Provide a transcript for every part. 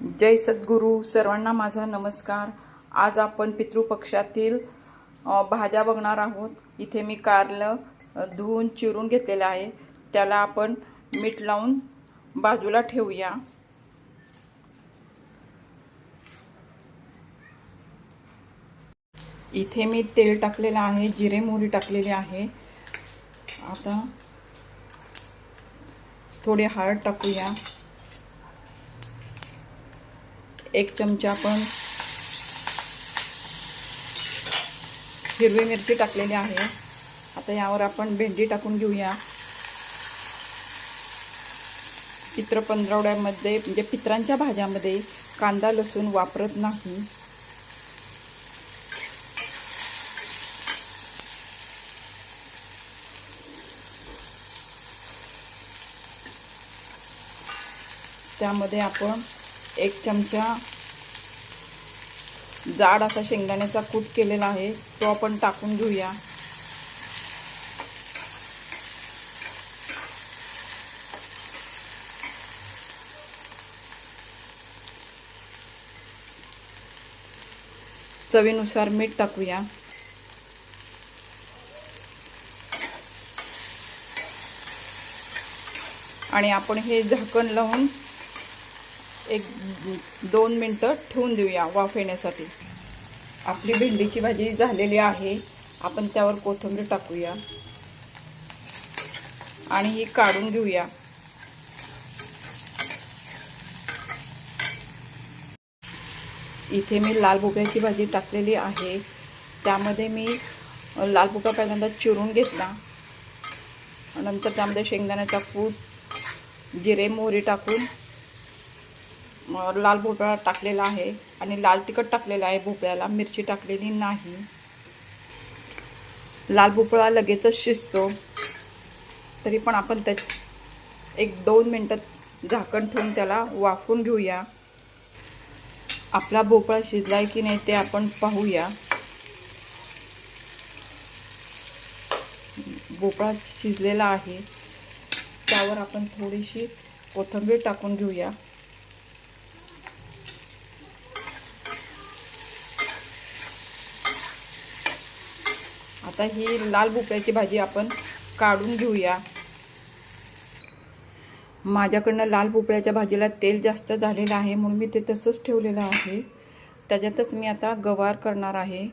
जय सद्गुरू सर्वांना माझा नमस्कार. आज आपण पितृपक्षातील भाज्या बघणार आहोत. इथे मी कारलं धुवून चिरून घेतलेलं आहे. त्याला आपण मीठ लावून बाजूला ठेवूया. इथे मी तेल टाकलेलं आहे जिरे मोहरी टाकलेली आहे. आता थोडी हळद टाकूया. एक चमचा आपण हिरवी मिरची टाकलेली आहे. आता यावर आपण भेंडी टाकून घेऊया. पित्र पंधरवड्यामध्ये म्हणजे पित्रांच्या भाज्यामध्ये कांदा लसूण वापरत नाही. त्यामध्ये आपण एक चमचा जाड असा शेंगदाण्याचा कूट केलेला आहे. तो आपण टाकून घेऊया. चवीनुसार मीठ टाकूया. आणि आपण हे झाकण लावून एक दोन मिनटं ठेवून देऊया वाफ येण्यासाठी. आपली भेंडीची भाजी झालेली आहे. आपण त्यावर कोथिंबीर टाकूया. आणि ही काढून घेऊया. इथे मी लाल भोप्याची भाजी टाकलेली आहे. त्यामध्ये मी लाल भोपळा पहिल्यांदा चिरून घेतला. नंतर त्यामध्ये शेंगदाण्याचा कूट जिरे मोहरी टाकून लाल भोपळा टाकलेला आहे आणि लाल तिखट टाकलेला आहे भोपळ्याला. मिरची टाकलेली नाही. लाल भोपळा लगेचच शिजतो. तरी पण आपण त्या एक दोन मिनटं झाकण ठेवून त्याला वाफून घेऊया. आपला भोपळा शिजलाय की नाही ते आपण पाहूया. भोपळा शिजलेला आहे. त्यावर आपण थोडीशी कोथिंबीर टाकून घेऊया. आता ही लाल भोपळ्याची भाजी आपण काढून घेऊया. माझ्याकडनं लाल भोपळ्याच्या भाजीला तेल जास्त झालेलं आहे म्हणून मी ते तसंच ठेवलेलं आहे. त्याच्यातच मी आता गवार करणार आहे.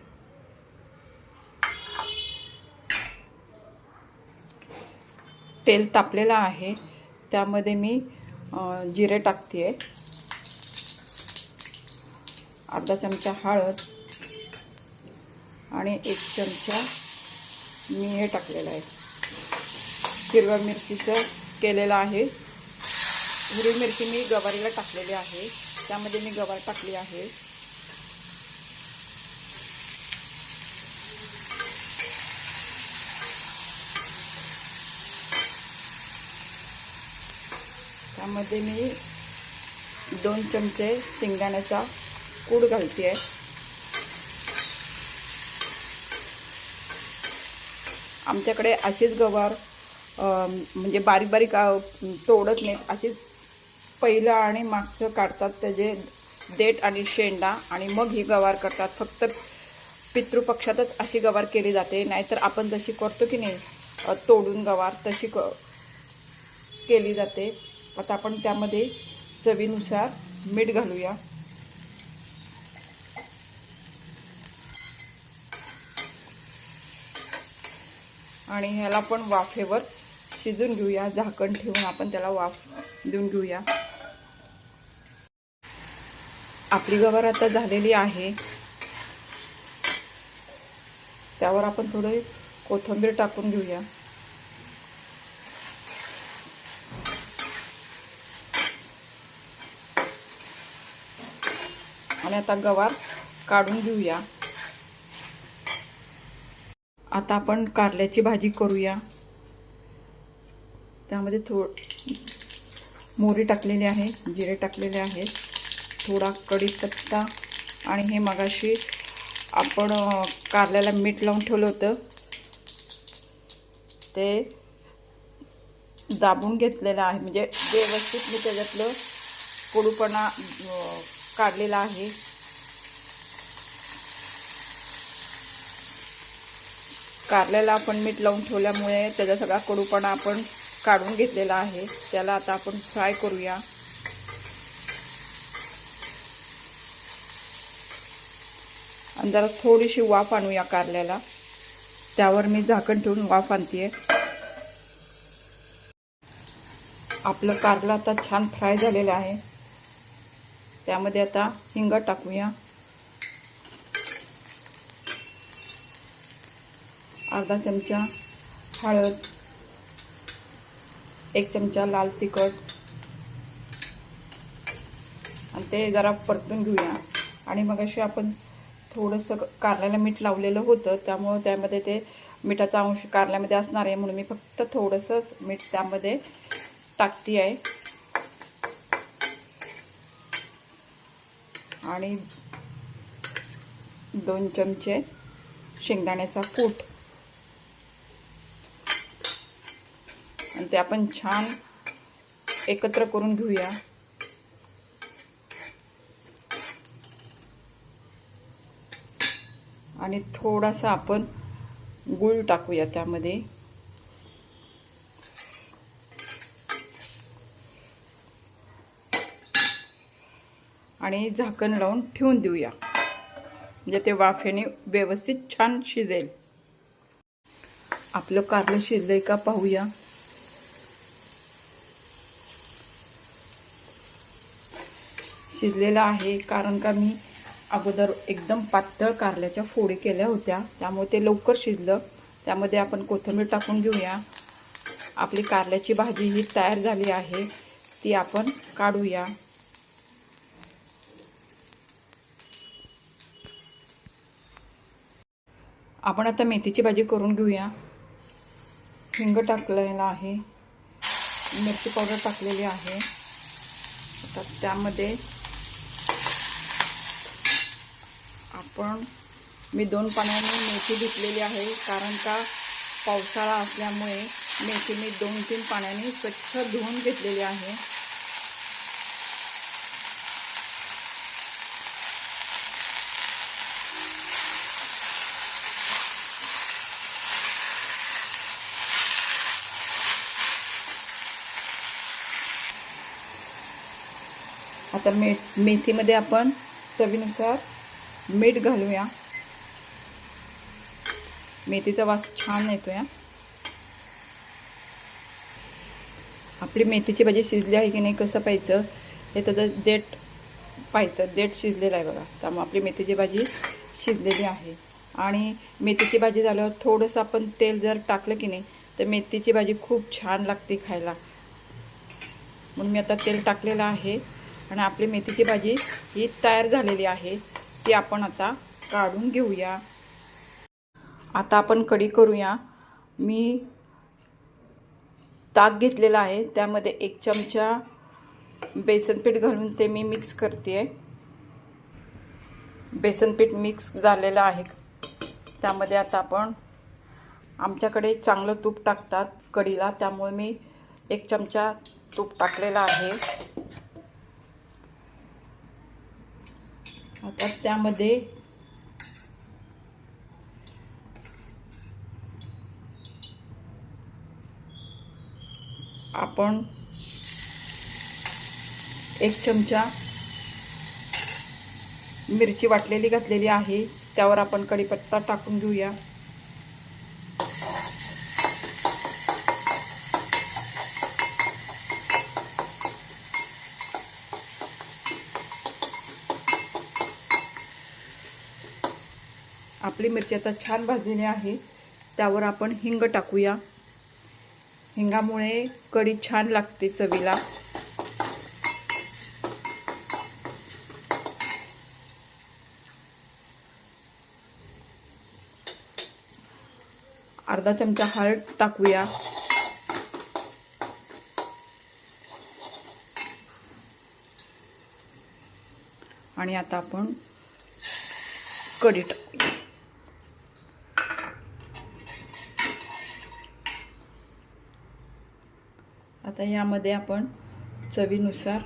तेल तापलेलं आहे. त्यामध्ये मी जिरे टाकते अर्धा चमचा हळद आणि एक चमचा मी हे टाकलेलं आहे. हिरव्या मिरचीचं केलेलं आहे. हिरवी मिरची मी गवारीला टाकलेली आहे. त्यामध्ये मी गवार टाकली आहे. त्यामध्ये मी दोन चमचे शेंगदाण्याचा कूड घालते. आहे आमच्याकडे अशीच गवार म्हणजे बारीक बारीक तोडत नाहीत. अशीच पहिलं आणि मागचं काढतात त्याचे देठ आणि शेंडा आणि मग ही गवार करतात. फक्त पितृपक्षातच अशी गवार केली जाते. नाहीतर आपण जशी करतो की नाही तोडून गवार तशी क केली जाते. आता आपण त्यामध्ये चवीनुसार मीठ घालूया. आणि ह्याला पण वाफेवर शिजून घेऊया. झाकण ठेवून आपण त्याला वाफ देऊन घेऊया. आपली गवार आता झालेली आहे. त्यावर आपण थोडे कोथिंबीर टाकून घेऊया. आणि आता गवार काढून घेऊया. आता आपण कारल्याची भाजी करूया. त्यामध्ये थो मोहरी टाकलेली आहे जिरे टाकलेले आहेत थोडा कढीपत्ता आणि हे मगाशी आपण कारल्याला मीठ लावून ठेवलं होतं. ते दाबून घेतलेलं आहे. म्हणजे व्यवस्थित मी त्याच्यातलं कडूपणा काढलेला आहे. कारल्याला आपण मीठ लावून ठेवल्यामुळे त्याचा सगळा कडूपणा आपण काढून घेतलेला आहे. त्याला आता आपण फ्राय करूया. आणि जरा थोडीशी वाफ आणूया कारल्याला. त्यावर मी झाकण ठेवून वाफ आणते आपलं कारलं आता छान फ्राय झालेलं आहे. त्यामध्ये आता हिंग टाकूया. अर्धा चमचा हळद एक चमचा लाल तिखट. आणि ते जरा परतून घेऊया. आणि मग असे आपण थोडंसं कारल्याला मीठ लावलेलं होतं त्यामुळं त्यामध्ये ते मिठाचा अंश कारल्यामध्ये असणार आहे म्हणून मी फक्त थोडंसंच मीठ त्यामध्ये टाकती आहे आणि दोन चमचे शेंगदाण्याचा कूट. ते आपण छान एकत्र करून घेऊया. आणि थोडासा आपण गूळ टाकूया त्यामध्ये. आणि झाकण लावून ठेवून देऊया. म्हणजे ते वाफेने व्यवस्थित छान शिजेल. आपलं कारलं शिजलंय का पाहूया. शिजलेलं आहे. कारण का मी अगोदर एकदम पातळ कारल्याच्या फोडी केल्या होत्या. त्यामुळे ते लवकर शिजलं. त्यामध्ये आपण कोथिंबीर टाकून घेऊया. आपली कारल्याची भाजी ही तयार झाली आहे. ती आपण काढूया. आपण आता मेथीची भाजी करून घेऊया. हिंग टाकलेला आहे. मिरची पावडर टाकलेली आहे. आता त्यामध्ये पण मी दोन पाण्याने मेथी धुतलेली आहे. कारण का? पावसाळा असल्यामुळे मेथी मी दोन तीन पाण्याने स्वच्छ धुवून घेतलेली आहे. आता मे मेथीमध्ये आपण चवीनुसार मीठ घालूया. मेथीचा वास छान येतो या आपली मेथीची भाजी शिजली आहे की नाही कसं पाहिजे हे त्याचं देठ पाहायचं. देठ शिजलेलं आहे बघा. त्यामुळे आपली मेथीची भाजी शिजलेली आहे. आणि मेथीची भाजी झाल्यावर थोडंसं आपण तेल जर टाकलं की नाही तर मेथीची भाजी खूप छान लागते खायला. म्हणून मी आता तेल टाकलेलं आहे. आणि आपली मेथीची भाजी ही तयार झालेली आहे. ती आपण आता काढून घेऊया. आता आपण कढी करूया. मी ताक घेतलेला आहे. त्यामध्ये एक चमचा बेसनपीठ घालून ते मी मिक्स करते. बेसनपीठ मिक्स झालेलं आहे. त्यामध्ये आता आपण आमच्याकडे चांगलं तूप टाकतात कढीला. त्यामुळे मी एक चमचा तूप टाकलेला आहे. आता त्यामध्ये आपण एक चमचा मिरची वाटलेली घातलेली आहे. त्यावर आपण कढीपत्ता टाकून घेऊया आपली मिरची आता छान भाजलेली आहे. त्यावर आपण हिंग टाकूया. हिंगामुळे कढी छान लागते चवीला. अर्धा चमचा हळद टाकूया. आणि आता आपण कढी टाकूया. आता यामध्ये आपण चवीनुसार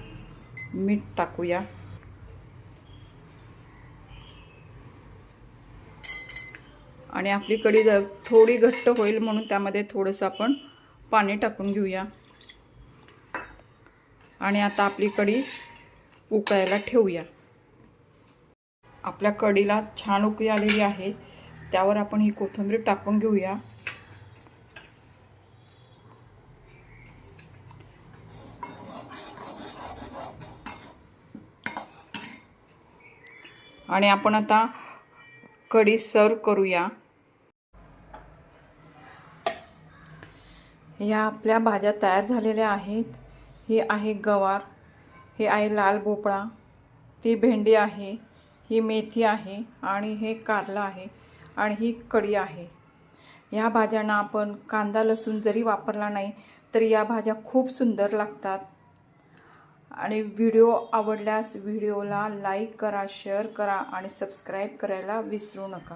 मीठ टाकूया. आणि आपली कढी जर थोडी घट्ट होईल म्हणून त्यामध्ये थोडंसं आपण पाणी टाकून घेऊया. आणि आता आपली कढी उकळायला ठेवूया. आपल्या कढीला छान उकळी आलेली आहे. त्यावर आपण ही कोथिंबीर टाकून घेऊया. आणि आपण आता कढी सर्व करूया. ह्या आपल्या भाज्या तयार झालेल्या आहेत. ही आहे गवार हे आहे लाल भोपळा ती भेंडी आहे ही मेथी आहे आणि हे कारलं आहे आणि ही कढी आहे. ह्या भाज्यांना आपण कांदा लसूण जरी वापरला नाही तरी या भाज्या खूप सुंदर लागतात. आणि व्हिडिओ आवडल्यास व्हिडिओला लाईक करा शेअर करा आणि सबस्क्राईब करायला विसरू नका.